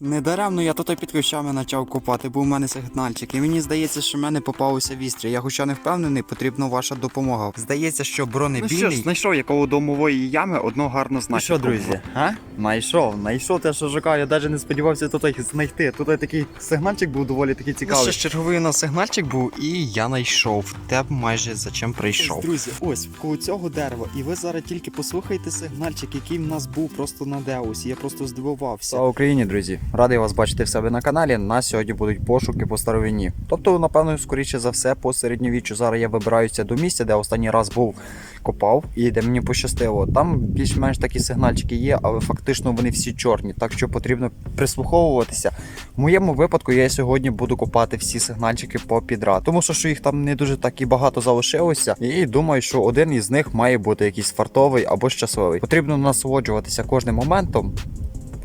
Недаремно я тут під ключами почав копати, бо у мене сигнальчик. І мені здається, що в мене попалося вістря. Я хоча не впевнений, потрібна ваша допомога. Здається, що Ну що ж, знайшов я коло домової ями одну гарну Ну що, друзі, а? Найшов, знайшов те, що шукав. Я навіть не сподівався тут знайти. Тут такий сигнальчик був доволі такий Ну, цікавий. ж, черговий у нас сигнальчик був, і я знайшов. Те майже за чим прийшов. Ось, друзі, ось коло цього дерева. І ви зараз тільки послухайте сигнальчик, який в нас був просто на Деусі. Я просто здивувався. Слава Україні, друзі! Радий вас бачити в себе на каналі. Нас сьогодні будуть пошуки по старовині. Тобто, напевно, скоріше за все, по середньовіччю. Зараз я вибираюся до місця, де останній раз був копав і де мені пощастило. Там більш-менш такі сигнальчики є, але фактично вони всі чорні, так що потрібно прислуховуватися. В моєму випадку я сьогодні буду копати всі сигнальчики по підряд, тому що їх там не дуже так і багато залишилося. І думаю, що один із них має бути якийсь фартовий або щасливий. Потрібно насолоджуватися кожним моментом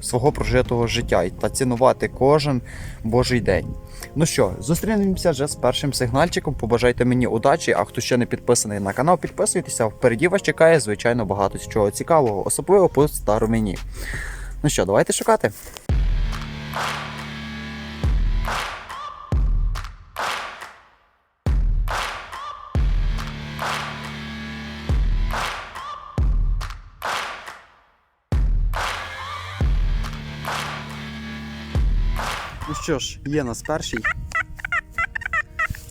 свого прожитого життя та цінувати кожен божий день. Ну що, зустрінемося вже з першим сигнальчиком. Побажайте мені удачі, а хто ще не підписаний на канал, підписуйтеся. Впереді вас чекає, звичайно, багато чого цікавого, особливо по старовині. Ну що, давайте шукати. Що ж, є нас перший.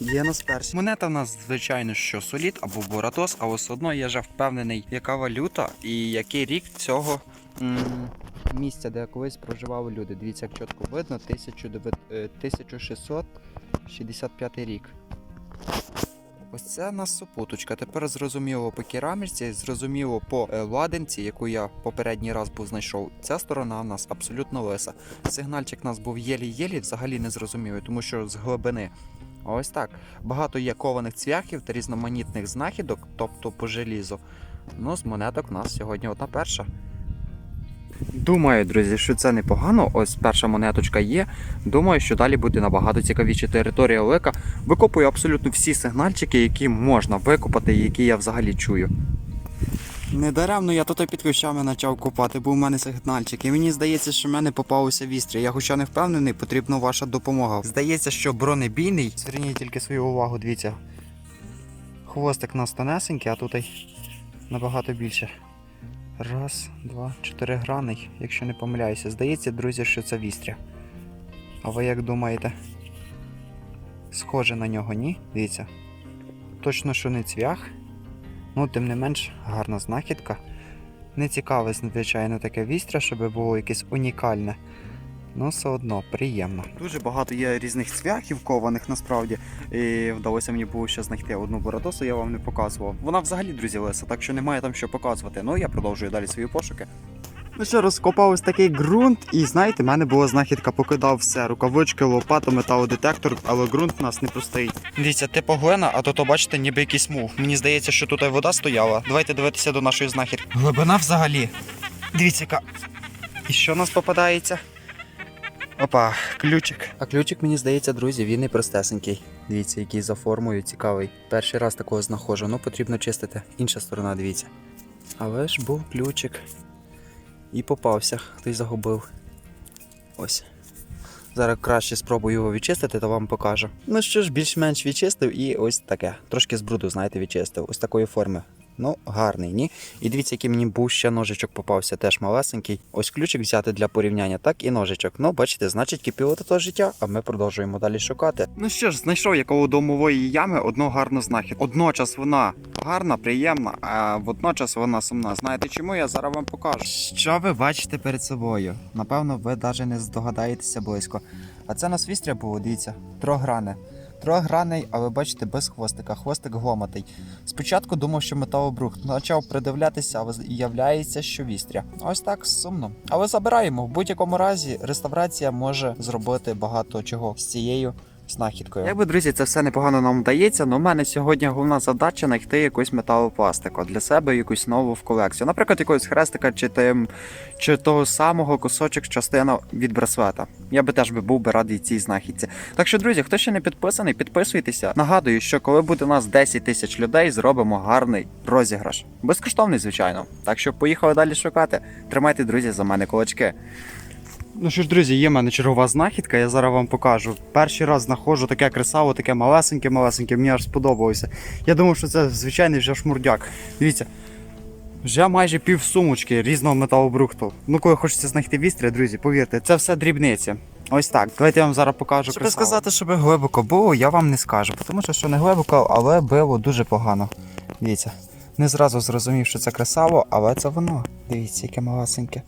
Є нас перший. Монета в нас, звичайно, що солід або Боратос, але все одно я вже впевнений, яка валюта і який рік цього місця, де колись проживали люди. Дивіться, як чітко видно, 1900 е, 1665 рік. Ось це нас супуточка. Тепер зрозуміло по кераміці, зрозуміло по е, ладинці, яку я попередній раз був знайшов. Ця сторона в нас абсолютно лиса. Сигнальчик у нас був єлі-єлі, взагалі не зрозумілий, тому що з глибини. Ось так. Багато є кованих цвяхів та різноманітних знахідок, тобто по желізу. Ну, з монеток у нас сьогодні одна перша. Думаю, друзі, що це непогано. Ось перша монеточка є. Думаю, що далі буде набагато цікавіше територія Олека. Викопую абсолютно всі сигнальчики, які можна викопати, які я взагалі чую. Недаремно я тут під ключами почав копати, бо у мене сигнальчик. І мені здається, що в мене попалося вістря. Я хоча не впевнений, потрібна ваша допомога. Здається, що бронебійний. Зверніть тільки свою увагу, дивіться. Хвостик у тонесенький, а тут набагато більше. Раз, два, чотири граний, якщо не помиляюся. Здається, друзі, що це вістря. А ви як думаєте? Схоже на нього, ні? Дивіться. Точно, що не цвях. Ну, тим не менш, гарна знахідка. Не цікаве, звичайно, таке вістря, щоб було якесь унікальне. Ну, все одно приємно. Дуже багато є різних цвяхів кованих насправді. І вдалося мені було ще знайти одну бородосу, я вам не показував. Вона взагалі, друзі, лиса, так що немає там що показувати. Ну я продовжую далі свої пошуки. Ну що, розкопав ось такий ґрунт, і знаєте, в мене була знахідка, покидав все. Рукавички, лопата, металодетектор, але ґрунт у нас не простий. Дивіться, типу глина, а то то бачите, ніби якийсь мув. Мені здається, що тут вода стояла. Давайте дивитися до нашої знахідки. Глибина взагалі. Дивіться, яка. І що у нас попадається? Опа, ключик. А ключик, мені здається, друзі, він і простесенький. Дивіться, який за формою цікавий. Перший раз такого знаходжу, ну потрібно чистити. Інша сторона, дивіться. Але ж був ключик. І попався, хтось загубив. Ось. Зараз краще спробую його відчистити, то вам покажу. Ну що ж, більш-менш відчистив і ось таке. Трошки з бруду, знаєте, відчистив. Ось такої форми. Ну, гарний, ні? І дивіться, який мені був ще ножичок попався, теж малесенький. Ось ключик взяти для порівняння, так і ножичок. Ну, бачите, значить кипіло то життя, а ми продовжуємо далі шукати. Ну що ж, знайшов я коло домової ями одну гарну знахідку. Одночас вона гарна, приємна, а водночас вона сумна. Знаєте чому? Я зараз вам покажу. Що ви бачите перед собою? Напевно, ви навіть не здогадаєтеся близько. А це на свістря було, дивіться, трогране. Трограний, але бачите, без хвостика, хвостик гломатий. Спочатку думав, що металобрух, почав придивлятися, але являється, що вістря. Ось так сумно. Але забираємо. В будь-якому разі реставрація може зробити багато чого з цією знахідкою. Якби, друзі, це все непогано нам вдається, але в мене сьогодні головна задача знайти якусь металопластику для себе якусь нову в колекцію. Наприклад, якогось хрестика чи тим, чи того самого кусочок частина від браслета. Я би теж би був би радий цій знахідці. Так що, друзі, хто ще не підписаний, підписуйтеся. Нагадую, що коли буде у нас 10 тисяч людей, зробимо гарний розіграш. Безкоштовний, звичайно. Так що поїхали далі шукати. Тримайте, друзі, за мене кулачки. Ну що ж, друзі, є в мене чергова знахідка, я зараз вам покажу. Перший раз знаходжу таке кресаво, таке малесеньке-малесеньке, мені аж сподобалося. Я думав, що це звичайний вже шмурдяк. Дивіться, вже майже пів сумочки різного металобрухту. Ну, коли хочеться знайти вістря, друзі, повірте, це все дрібниці. Ось так. Давайте я вам зараз покажу Щоб кресало. сказати, щоб глибоко було, я вам не скажу, тому що, що не глибоко, але було дуже погано. Дивіться, не зразу зрозумів, що це красаво, але це воно. Дивіться, яке малесеньке.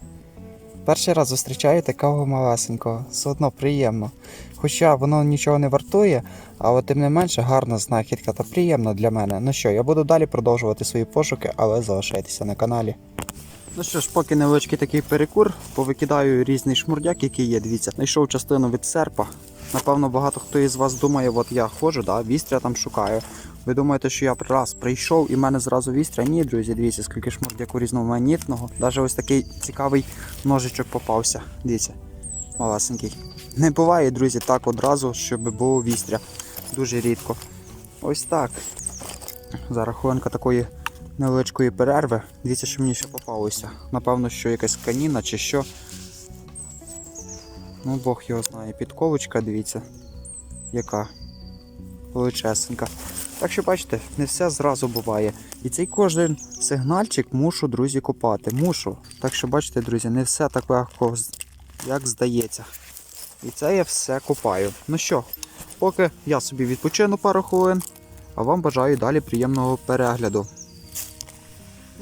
Перший раз зустрічаю такого малесенького, все одно приємно. Хоча воно нічого не вартує, але тим не менше гарна знахідка та приємна для мене. Ну що, я буду далі продовжувати свої пошуки, але залишайтеся на каналі. Ну що ж, поки невеличкий такий перекур, повикидаю різний шмурдяк, який є. Дивіться, знайшов частину від серпа. Напевно, багато хто із вас думає, от я ходжу, да, вістря там шукаю. Ви думаєте, що я раз прийшов і в мене зразу вістря? Ні, друзі, дивіться, скільки шмурдяку різноманітного. Навіть ось такий цікавий ножичок попався. Дивіться, малесенький. Не буває, друзі, так одразу, щоб було вістря. Дуже рідко. Ось так. Зараз хвилинка такої невеличкої перерви. Дивіться, що мені ще попалося. Напевно, що якась каніна чи що. Ну, Бог його знає. Підковочка, дивіться, яка величесенька. Так що бачите, не все зразу буває. І цей кожен сигнальчик мушу, друзі, копати. Мушу. Так що бачите, друзі, не все так легко, як здається. І це я все копаю. Ну що, поки я собі відпочину пару хвилин, а вам бажаю далі приємного перегляду.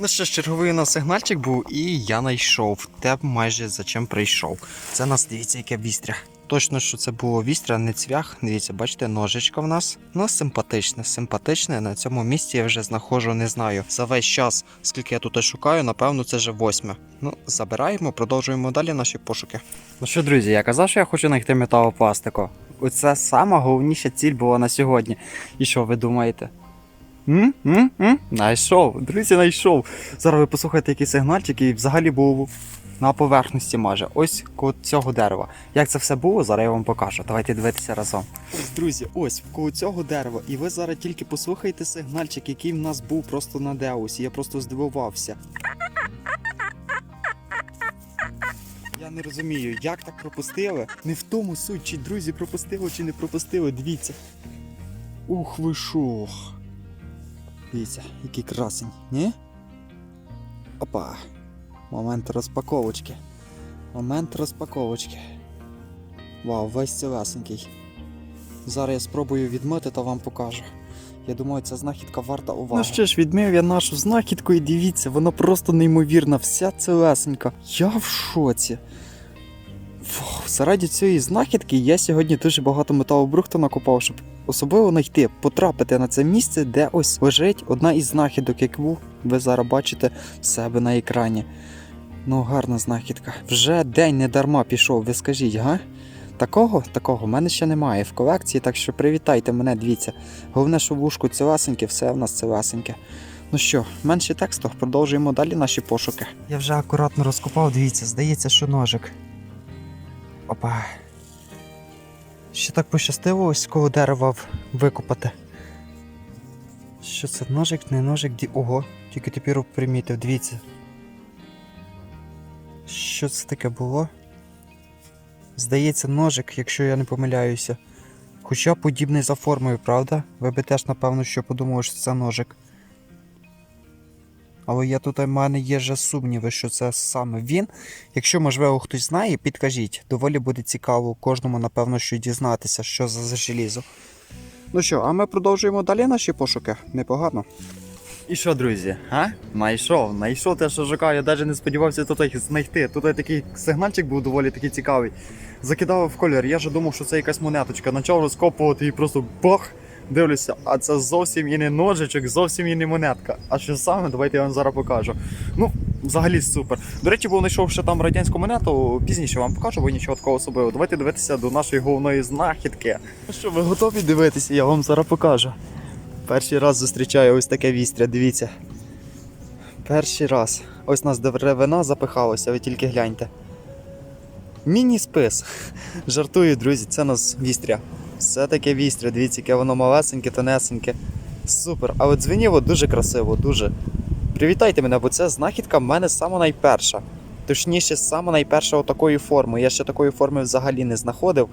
Ну що ж, черговий у нас сигнальчик був, і я знайшов те майже за чим прийшов. Це нас дивіться, яке вістря. Точно, що це було вістря, не цвях. Дивіться, бачите, ножичка в нас. Ну, симпатичне, симпатичне. На цьому місці я вже знаходжу, не знаю. За весь час, скільки я тут шукаю, напевно, це вже восьме. Ну, забираємо, продовжуємо далі наші пошуки. Ну що, друзі, я казав, що я хочу знайти металопластику. Оце сама головніша ціль була на сьогодні. І що ви думаєте? Найшов, друзі, знайшов. Зараз ви послухаєте який сигнальчик і взагалі був на поверхності майже. Ось коло цього дерева. Як це все було, зараз я вам покажу. Давайте дивитися разом. Ось, друзі, ось коло цього дерева. І ви зараз тільки послухайте сигнальчик, який в нас був просто на Деусі. Я просто здивувався. Я не розумію, як так пропустили. Не в тому суть, чи друзі пропустили, чи не пропустили. Дивіться. Ух ви шох. Дивіться, який красень, ні? Опа. Момент розпаковочки. Момент розпаковочки. Вау, весь цілесенький. Зараз я спробую відмити та вам покажу. Я думаю, ця знахідка варта уваги. Ну що ж, відмив я нашу знахідку і дивіться, вона просто неймовірна, вся цілесенька. Я в шоці. Фух, заради цієї знахідки я сьогодні дуже багато металобрухту накопав, щоб особливо знайти, потрапити на це місце, де ось лежить одна із знахідок, яку ви зараз бачите в себе на екрані. Ну, гарна знахідка. Вже день не дарма пішов, ви скажіть, га? Такого, такого в мене ще немає в колекції, так що привітайте мене, дивіться. Головне, що вушку цілесеньке, все в нас цілесеньке. Ну що, менше тексту, продовжуємо далі наші пошуки. Я вже акуратно розкопав, дивіться, здається, що ножик. Опа. Ще так пощастило ось коло дерева викопати. Що це ножик, не ножик, ді... Ого, тільки тепер примітив, дивіться. Що це таке було? Здається, ножик, якщо я не помиляюся. Хоча подібний за формою, правда? Ви би теж, напевно, що подумали, що це ножик. Але я тут у мене є вже сумніви, що це саме він. Якщо, можливо, хтось знає, підкажіть. Доволі буде цікаво кожному, напевно, що дізнатися, що за, желізо. Ну що, а ми продовжуємо далі наші пошуки. Непогано. І що, друзі, а? Найшов, знайшов те, що шукав. Я навіть не сподівався тут знайти. Тут такий сигнальчик був доволі такий цікавий. Закидав в колір. Я ж думав, що це якась монеточка. Почав розкопувати і просто бах! Дивлюся, а це зовсім і не ножичок, зовсім і не монетка. А що саме, давайте я вам зараз покажу. Ну, взагалі супер. До речі, був знайшов ще там радянську монету, пізніше вам покажу, бо нічого такого особливого. Давайте дивитися до нашої головної знахідки. Ну що, ви готові дивитися? Я вам зараз покажу. Перший раз зустрічаю ось таке вістря, дивіться. Перший раз. Ось нас деревина запихалася, ви тільки гляньте. Міні-спис. Жартую, друзі, це у нас вістря. Все таке вістря, дивіться, яке воно малесеньке, тонесеньке. Супер. А от дзвеніло дуже красиво, дуже. Привітайте мене, бо це знахідка в мене сама найперша. Точніше, саме найпершого такої форми. Я ще такої форми взагалі не знаходив.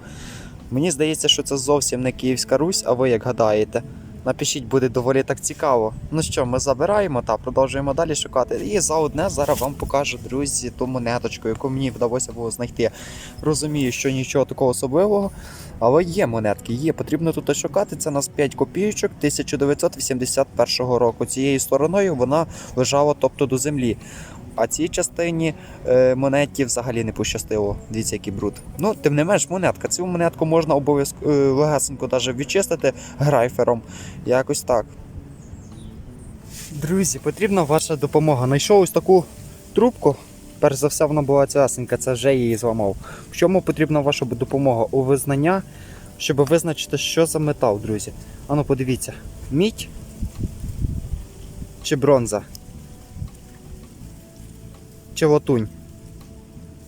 Мені здається, що це зовсім не Київська Русь, а ви як гадаєте? Напишіть, буде доволі так цікаво. Ну що, ми забираємо та продовжуємо далі шукати. І за одне зараз вам покажу, друзі, ту монеточку, яку мені вдалося було знайти. Розумію, що нічого такого особливого, але є монетки, є. Потрібно тут шукати. Це нас 5 копійочок 1981 року. Цією стороною вона лежала тобто до землі. А цій частині е, монеті взагалі не пощастило. Дивіться, який бруд. Ну, тим не менш, монетка. Цю монетку можна обов'язково е, легесенько даже відчистити грайфером. Якось так. Друзі, потрібна ваша допомога. Найшов ось таку трубку. Перш за все, вона була цясенька, це вже її зламав. В чому потрібна ваша допомога? У визнання, щоб визначити, що за метал, друзі. Ану, подивіться: мідь чи бронза? Чи латунь?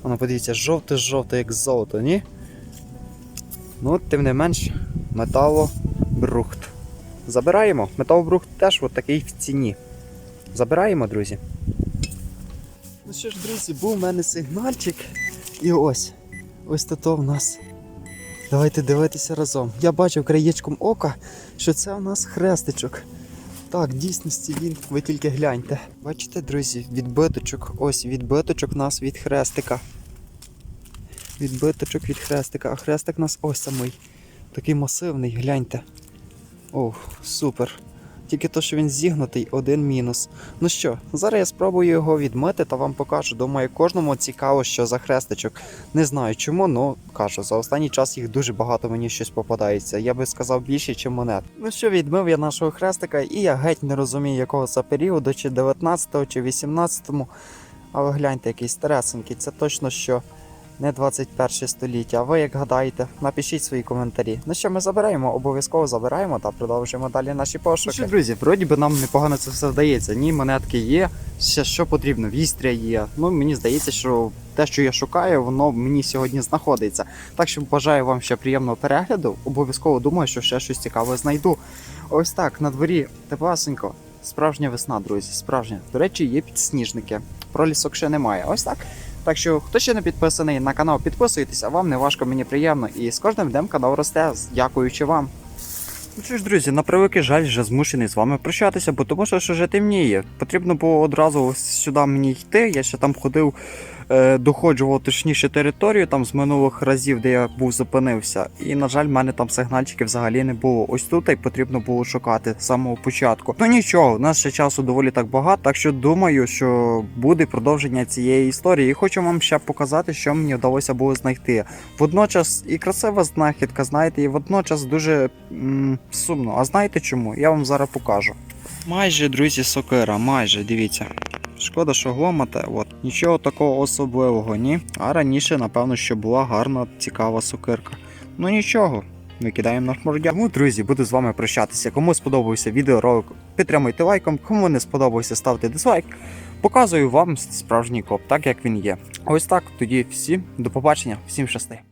Ану, подивіться, жовте-жовте, як золото, ні? Ну, тим не менш, металобрухт. Забираємо. Металобрухт теж от такий в ціні. Забираємо, друзі. Ну що ж, друзі, був у мене сигнальчик. І ось. Ось тут в нас. Давайте дивитися разом. Я бачив краєчком ока, що це у нас хрестичок. Так, в дійсності він, ви тільки гляньте. Бачите, друзі, відбиточок. Ось відбиточок нас від хрестика. Відбиточок від хрестика. А хрестик нас ось самий. Такий масивний, гляньте. Ох, супер. Тільки то, що він зігнутий, один мінус. Ну що, зараз я спробую його відмити та вам покажу. Думаю, кожному цікаво, що за хрестичок. Не знаю чому, але кажу, за останній час їх дуже багато мені щось попадається. Я би сказав більше, ніж монет. Ну що, відмив я нашого хрестика, і я геть не розумію, якого це періоду, чи 19-го, чи 18-му. Але гляньте, який старесенький. Це точно що не 21 століття. А ви як гадаєте? Напишіть свої коментарі. Ну що, ми забираємо, обов'язково забираємо та продовжуємо далі наші пошуки. Ну що, друзі, вроді би нам непогано це все вдається. Ні, монетки є, ще що потрібно, вістря є. Ну мені здається, що те, що я шукаю, воно мені сьогодні знаходиться. Так що бажаю вам ще приємного перегляду. Обов'язково думаю, що ще щось цікаве знайду. Ось так, на дворі теплесенько. Справжня весна, друзі, справжня. До речі, є підсніжники. Пролісок ще немає. Ось так. Так що, хто ще не підписаний на канал, підписуйтеся, вам не важко, мені приємно. І з кожним днем канал росте, дякуючи вам. Ну що ж, друзі, на превеликий жаль, вже змушений з вами прощатися, бо тому що вже темніє. Потрібно було одразу сюди мені йти. Я ще там ходив, доходжував точніше територію там з минулих разів, де я був зупинився. І, на жаль, в мене там сигнальчиків взагалі не було. Ось тут і потрібно було шукати з самого початку. Ну нічого, у нас ще часу доволі так багато, так що думаю, що буде продовження цієї історії. І хочу вам ще показати, що мені вдалося було знайти. Водночас і красива знахідка, знаєте, і водночас дуже м, сумно. А знаєте чому? Я вам зараз покажу. Майже, друзі, сокира, майже, дивіться. Шкода, що гломата, от нічого такого особливого, ні. А раніше, напевно, що була гарна, цікава сокирка. Ну нічого, викидаємо на мордя. Тому, друзі, буду з вами прощатися. Кому сподобався відеоролик, підтримуйте лайком. Кому не сподобався, ставте дизлайк. Показую вам справжній коп, так як він є. Ось так. Тоді всім до побачення, всім щасти.